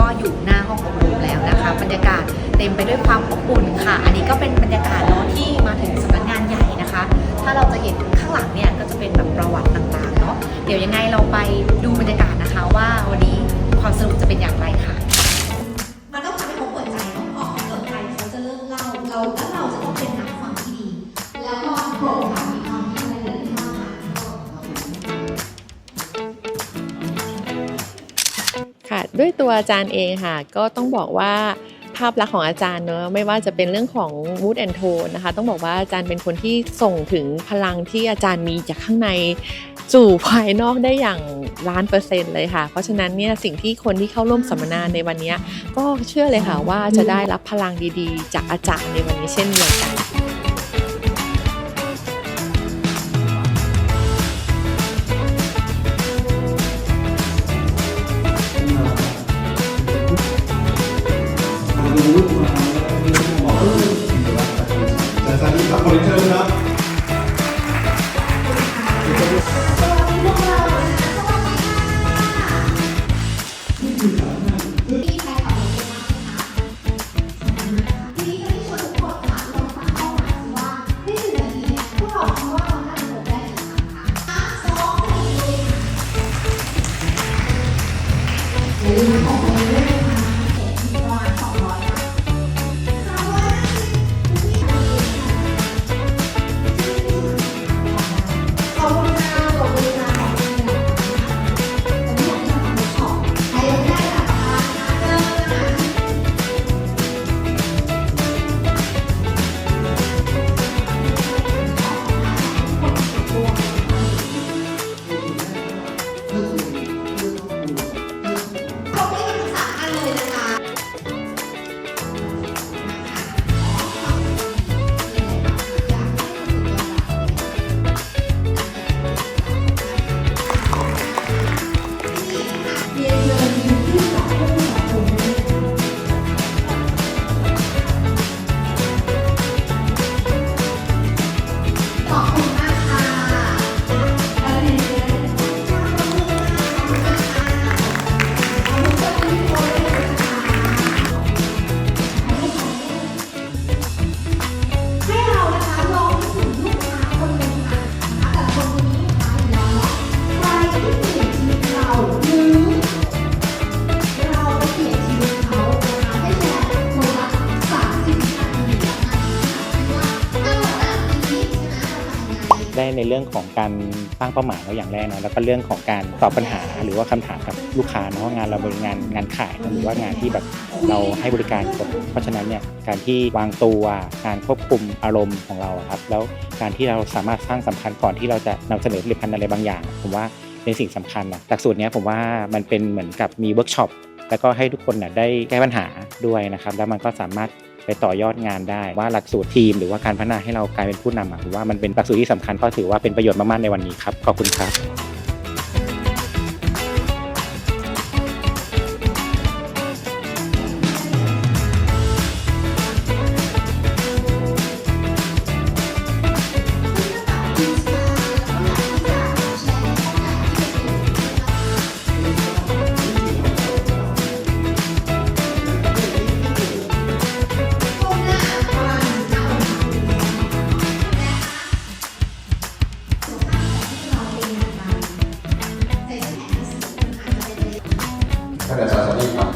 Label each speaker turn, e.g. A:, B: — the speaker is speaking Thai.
A: ก็อยู่หน้าห้องอบรมแล้วนะคะ บรรยากาศเต็มไปด้วยความอบอุ่นค่ะ อันนี้ก็เป็นบรรยากาศเนาะที่มาถึงสำนักงานใหญ่นะคะ ถ้าเราจะเห็นข้างหลังเนี่ยก็จะเป็นแบบประวัติต่างๆเนาะเดี๋ยวยังไงเราไปดูบรรยากาศนะคะว่าวันนี้ความสนุกจะเป็นอย่างไรค่ะ
B: ด้วย
C: ตัวอาจารย์เองค่ะ ก็ต้องบอกว่าภาพลักษณ์ของอาจารย์เนอะไม่ว่าจะเป็นเรื่องของ mood and tone นะคะ ต้องบอกว่าอาจารย์เป็นคนที่ส่งถึงพลังที่อาจารย์มีจากข้างในสู่ภายนอกได้อย่างล้านเปอร์เซ็นต์เลยค่ะ เพราะฉะนั้นเนี่ยสิ่งที่คนที่เข้าร่วมสัมมนาในวันนี้ก็เชื่อเลยค่ะว่าจะได้รับพลังดีๆ จากอาจารย์ในวันนี้เช่นเดียวกัน
B: ได้ในเรื่องของการตั้าง
D: เป้าหมายเราอย่างแรกเนาะแล้วก็เรื่องของการตอบปัญหาหรือว่าคำถามกับลูกค้าเนาะงานเราเป็นงานงานขายหรือว่างานที่แบบเราให้บริการคนเพราะฉะนั้นเนี่ยการที่วางตัวการควบคุมอารมณ์ของเราครับแล้วการที่เราสามารถสร้างสัมพันธ์ก่อนที่เราจะนำเสนอผลิตภัณฑ์อะไรบางอย่าง ผมว่าเป็นสิ่งสำคัญนะหลักสูตรนี้ผมว่ามันเป็นเหมือนกับมีเวิร์กช็อปแล้วก็ให้ทุกคนน่ะได้แก้ปัญหาด้วยนะครับ แล้วมันก็สามารถ ไปต่อยอดงานได้ ว่าหลักสูตรทีม หรือว่าการพัฒนาให้เรากลายเป็นผู้นำอะผมว่ามันเป็นหลักสูตรที่สำคัญก็ถือว่าเป็นประโยชน์มากๆในวันนี้ครับขอบคุณครับ 看看小小弟啊